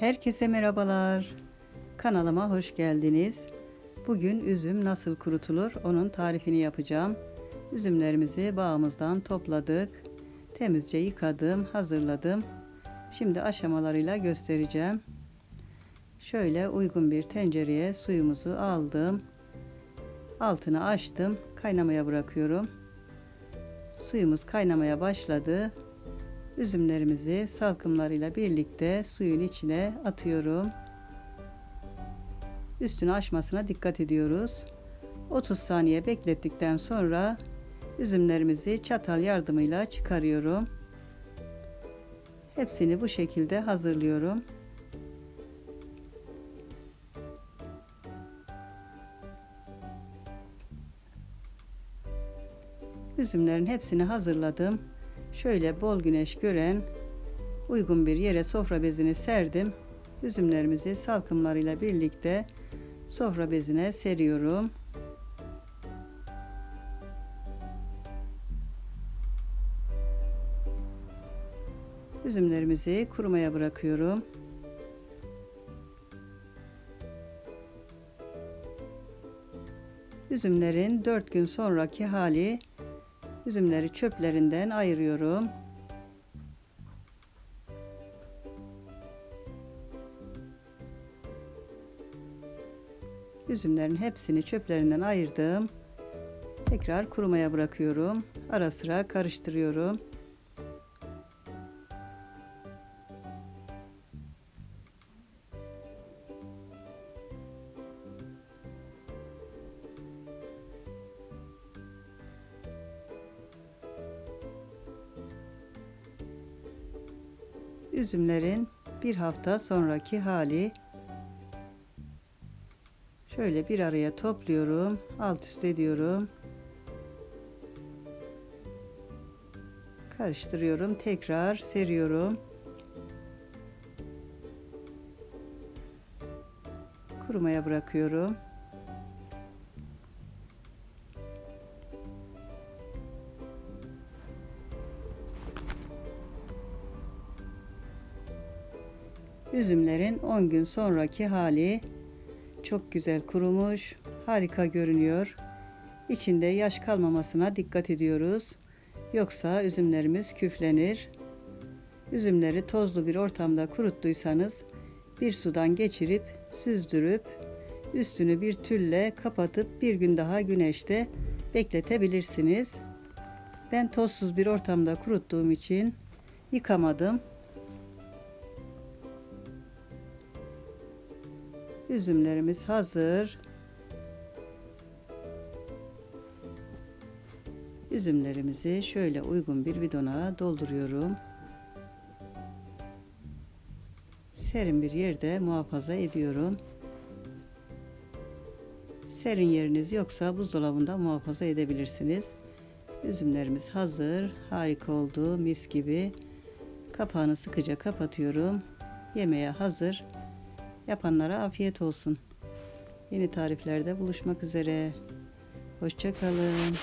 Herkese merhabalar. Kanalıma hoş geldiniz. Bugün üzüm nasıl kurutulur onun tarifini yapacağım. Üzümlerimizi bağımızdan topladık. Temizce yıkadım, hazırladım. Şimdi aşamalarıyla göstereceğim. Şöyle uygun bir tencereye suyumuzu aldım. Altını açtım. Kaynamaya bırakıyorum. Suyumuz kaynamaya başladı. Üzümlerimizi salkımlarıyla birlikte suyun içine atıyorum. Üstünü açmasına dikkat ediyoruz. 30 saniye beklettikten sonra üzümlerimizi çatal yardımıyla çıkarıyorum. Hepsini bu şekilde hazırlıyorum. Üzümlerin hepsini hazırladım. Şöyle bol güneş gören uygun bir yere sofra bezini serdim. Üzümlerimizi salkımlarıyla birlikte sofra bezine seriyorum. Üzümlerimizi kurumaya bırakıyorum. Üzümlerin 4 gün sonraki hali üzümleri çöplerinden ayırıyorum. Üzümlerin hepsini çöplerinden ayırdım. Tekrar kurumaya bırakıyorum. Ara sıra karıştırıyorum. Üzümlerin bir hafta sonraki hali. Şöyle bir araya topluyorum alt üst ediyorum. Karıştırıyorum tekrar seriyorum. Kurumaya bırakıyorum Üzümlerin 10 gün sonraki hali çok güzel kurumuş, harika görünüyor. İçinde yaş kalmamasına dikkat ediyoruz. Yoksa üzümlerimiz küflenir. Üzümleri tozlu bir ortamda kuruttuysanız bir sudan geçirip süzdürüp üstünü bir tülle kapatıp bir gün daha güneşte bekletebilirsiniz. Ben tozsuz bir ortamda kuruttuğum için yıkamadım. Üzümlerimiz hazır. Üzümlerimizi şöyle uygun bir bidona dolduruyorum. Serin bir yerde muhafaza ediyorum. Serin yeriniz yoksa buzdolabında muhafaza edebilirsiniz. Üzümlerimiz hazır. Harika oldu. Mis gibi. Kapağını sıkıca kapatıyorum. Yemeğe hazır. Yapanlara afiyet olsun. Yeni tariflerde buluşmak üzere. Hoşçakalın.